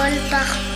Paul partout.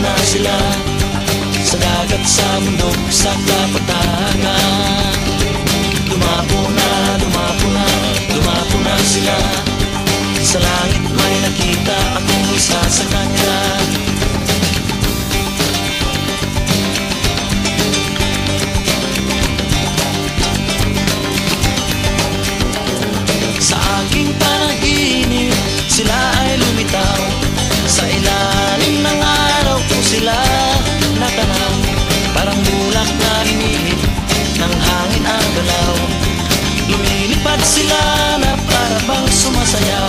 na sila Sa dagat, sa mundo, sa kapatanan Lumapo na, lumapo na, lumapo na sila. Sa langit sayaw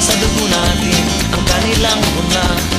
nasa dugo natin ang kanilang una.